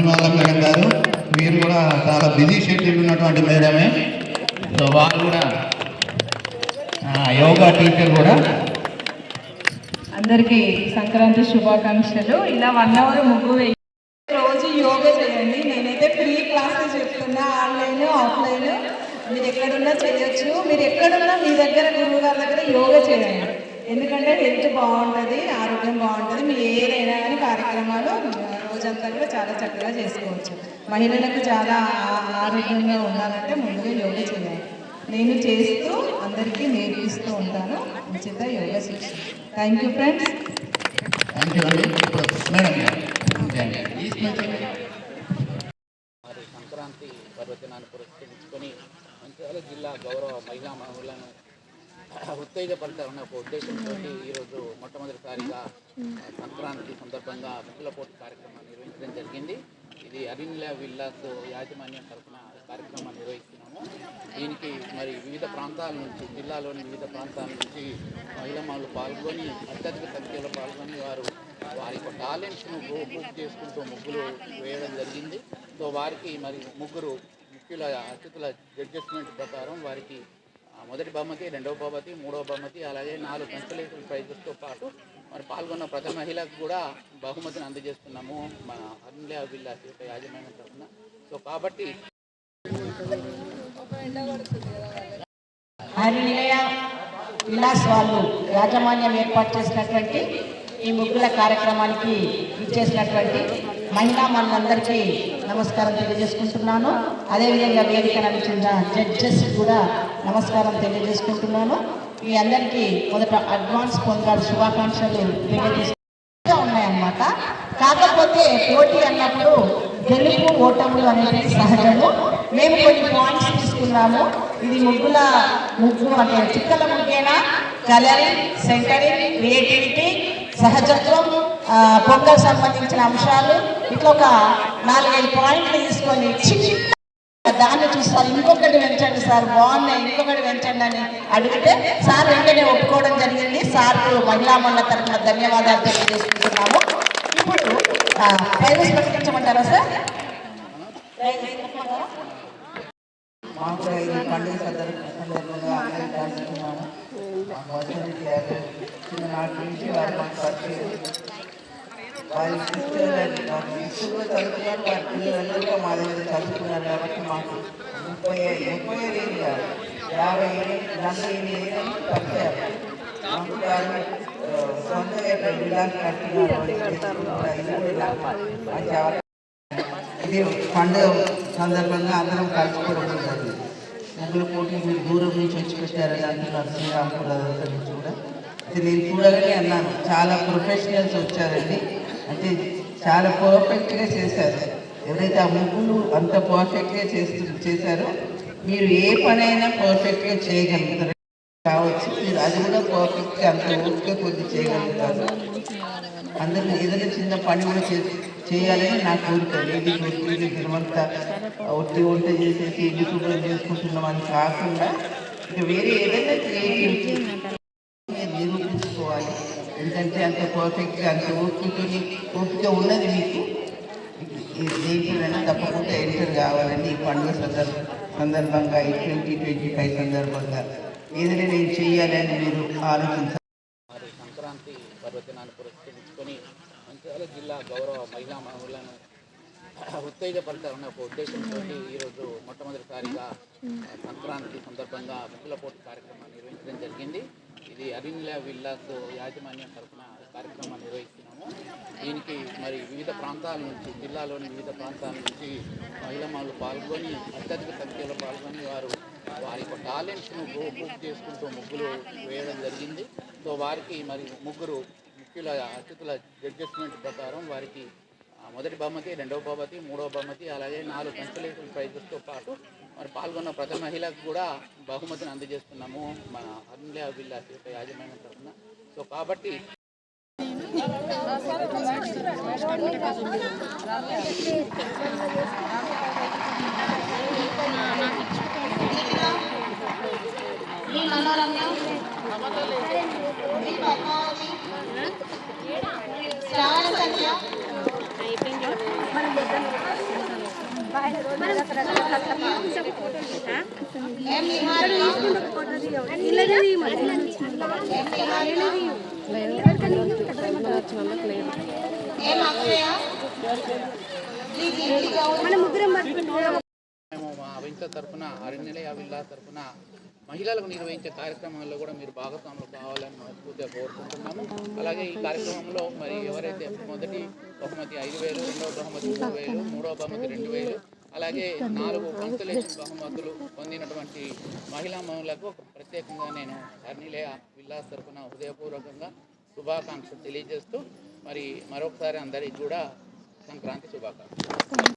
ధన్యవాదాలు మేడం గారు మీరు కూడా చాలా బిజీ షెడ్యూల్ ఉన్నటువంటి మేడమే. సో వారు కూడా యోగా టీచర్ కూడా. అందరికీ సంక్రాంతి శుభాకాంక్షలు. ఇలా వన్ అవర్ ముగ్గు రోజు యోగా చేయండి. నేనైతే ఫ్రీ క్లాసెస్ చెప్తున్నా ఆన్లైన్ ఆఫ్లైన్ మీరు ఎక్కడున్నా చేయొచ్చు. మీరు ఎక్కడున్నా మీ దగ్గర గురువు గారి దగ్గర యోగా చేయండి. ఎందుకంటే హెల్త్ బాగుంటుంది ఆరోగ్యం బాగుంటుంది. మీ ఏదైనా కానీ కార్యక్రమాలు రోజంతా కూడా చాలా చక్కగా చేసుకోవచ్చు. మహిళలకు చాలా ఆరోగ్యంగా ఉండాలంటే ముందుగా యోగా చేయాలి. నేను చేస్తూ అందరికీ నేర్పిస్తూ ఉంటాను. ఉచిత యోగా శిక్షణ thank you friends thank you అండి మేడం సంక్రాంతి పర్వదినాన్ని పురస్కరించుకొని మంచిర్యాల జిల్లా గౌరవ మహిళా మహిళలను ఉత్తేజపరచాలన్న ఒక ఉద్దేశంతో ఈరోజు మొట్టమొదటిసారిగా సంక్రాంతి సందర్భంగా ముగ్గుల పోటీ కార్యక్రమాన్ని నిర్వహించడం జరిగింది. ఇది అరిన్ల విల్లాస్ యాజమాన్యం తరఫున కార్యక్రమాన్ని నిర్వహిస్తున్నాము. దీనికి మరి వివిధ ప్రాంతాల నుంచి జిల్లాలోని వివిధ ప్రాంతాల నుంచి మహిళలు పాల్గొని అత్యధిక సంఖ్యలో పాల్గొని వారు వారి యొక్క టాలెంట్స్ను బుక్ చేసుకుంటూ ముగ్గులు వేయడం జరిగింది. సో వారికి మరి ముగ్గురు ముఖ్యుల అతిథుల జడ్జెస్మెంట్ ప్రకారం వారికి మొదటి బహుమతి రెండవ బహుమతి మూడవ బహుమతి అలాగే నాలుగు కన్సలేషన్ ప్రైజెస్తో పాటు మరి పాల్గొన్న ప్రతి మహిళకు కూడా బహుమతిని అందజేస్తున్నాము మన అరుణ్య విల్లాస్ యొక్క యాజమాన్యం తరఫున. సో కాబట్టి విలాస్ వాళ్ళు యాజమాన్యం ఏర్పాటు చేసినటువంటి ఈ ముగ్గుల కార్యక్రమానికి ఇచ్చేసినటువంటి మహిళా మనందరికీ నమస్కారం తెలియజేసుకుంటున్నాను. అదేవిధంగా వేదిక నడిచిన జడ్జెస్ కూడా నమస్కారం తెలియజేసుకుంటున్నాను. మీ అందరికీ మొదట అడ్వాన్స్ పొందాలి శుభాకాంక్షలు తెలియజేస్తూ ఉన్నాయన్నమాట. కాకపోతే పోటీ అన్నప్పుడు గెలుపు ఓటములు అనేది సహజము. మేము కొన్ని పాయింట్స్ తీసుకున్నాము. ఇది ముగ్గుల ముగ్గు అంటే చిక్కల ముగ్గేనా? కలరింగ్ సెంటరింగ్ క్రియేటివిటీ సహజత్వం పొంగల్ సంబంధించిన అంశాలు ఇట్లా ఒక నాలుగైదు పాయింట్లు తీసుకొని చిన్న దాన్ని చూస్తారు. ఇంకొకటి పెంచండి సార్ బాగున్నాయి. ఇంకొకటి పెంచండి అని అడిగితే సార్ వెంటనే ఒప్పుకోవడం జరిగింది. సార్ మహిళా మండల తరఫున ధన్యవాదాలు తెలియజేసుకుంటున్నాము. ఇప్పుడు ప్రైజెస్ ప్రకటించమంటారా సార్? మాకు ఈ పండుగ సందర్భంగా అందరికీ చిన్ననాటి నుంచి వారు మాకు పరిచయం. వారి సిస్టర్ అని వారి చదువుకున్నారు పిల్లలందరూ మా దగ్గర చదువుకున్నారు కాబట్టి మాకు ముప్పై ముప్పై ఏళ్ళు కాదు యాభై ఏళ్ళు నలభై ఏళ్ళు మాకు సొంతగా ఇది పండుగ సందర్భంగా అందరం కలుసుకోవడం జరిగింది ముగ్గురు పోటీ మీరు దూరం నుంచి వచ్చి పెట్టారని అంటున్నారు శ్రీరాంపూర్ అదంతా నుంచి కూడా ఇది నేను చూడగానే అన్నాను చాలా ప్రొఫెషనల్స్ వచ్చారండి అంటే చాలా పర్ఫెక్ట్గా చేశారు. ఎవరైతే ఆ ముగ్గులు అంత పర్ఫెక్ట్గా చేస్తు చేశారో మీరు ఏ పనైనా పర్ఫెక్ట్గా చేయగలుగుతారు. కావచ్చు మీరు అది కూడా పర్ఫెక్ట్గా అంత ఓపిక కొద్ది చేయగలుగుతారు. అందరూ ఏదైనా చిన్న పని కూడా చే చేయాలని నా కోరిక. లేడీస్ వచ్చి తిరుమంతా ఒట్టి వంట చేసేసి ఇల్లు శుభ్రం చేసుకుంటున్నాం అని కాకుండా ఇంకా వేరే ఏదైనా క్రియేటివిటీ మీరు నిరూపించుకోవాలి. ఎందుకంటే అంత పర్ఫెక్ట్గా అంత ఓపికతోని ఓపిక ఉన్నది మీకు. ఈ దేంట్లోనైనా తప్పకుండా ఎంటర్ కావాలండి ఈ పండుగ సందర్భ సందర్భంగా ఈ ట్వంటీ ట్వంటీ ఫైవ్ సందర్భంగా ఏదైనా నేను చేయాలని మీరు ఆలోచించాలి మరి సంక్రాంతి పర్వదినాన్ని పురస్కరించుకొని మంచిర్యాల జిల్లా గౌరవ మహిళా మహిళలను ఉత్తేజపరచాలన్న ఒక ఉద్దేశంతో ఈరోజు మొట్టమొదటిసారిగా సంక్రాంతి సందర్భంగా ముగ్గుల పోటీ కార్యక్రమాన్ని నిర్వహించడం జరిగింది. ఇది అరిన్లా విల్లాస్ యాజమాన్యం తరఫున కార్యక్రమాన్ని నిర్వహిస్తున్నాము. దీనికి మరి వివిధ ప్రాంతాల నుంచి జిల్లాలోని వివిధ ప్రాంతాల నుంచి మహిళలు పాల్గొని అత్యధిక సంఖ్యలో పాల్గొని వారు వారి యొక్క టాలెంట్స్ను ప్రూఫ్ చేసుకుంటూ ముగ్గులు వేయడం జరిగింది. సో వారికి మరి ముగ్గురు ముఖ్యుల అతిథుల జడ్జెస్మెంట్ ప్రకారం వారికి మొదటి బహుమతి రెండవ బహుమతి మూడవ బహుమతి అలాగే నాలుగు కన్సలేషన్ ప్రైజెస్తో పాటు మరి పాల్గొన్న ప్రతి మహిళకు కూడా బహుమతిని అందజేస్తున్నాము. మన అరుణ్య విల్లాస్ యొక్క యాజమాన్యం తరఫున. సో కాబట్టి మీ మేము మా వెంచ తరఫున అరణ్యలయ తరఫున మహిళలకు నిర్వహించే కార్యక్రమాల్లో కూడా మీరు భాగస్వాములు కావాలని మనస్ఫూర్తిగా కోరుకుంటున్నాము. అలాగే ఈ కార్యక్రమంలో మరి ఎవరైతే మొదటి బహుమతి ఐదు వేలు రెండవ బహుమతి మూడు వేలు మూడవ బహుమతి రెండు వేలు అలాగే నాలుగు కన్సలేషన్ బహుమతులు పొందినటువంటి మహిళా మహిళలకు ప్రత్యేకంగా నేను అర్నిలే విల్లాస్ తరఫున హృదయపూర్వకంగా శుభాకాంక్షలు తెలియజేస్తూ మరి మరొకసారి అందరికీ కూడా సంక్రాంతి శుభాకాంక్షలు.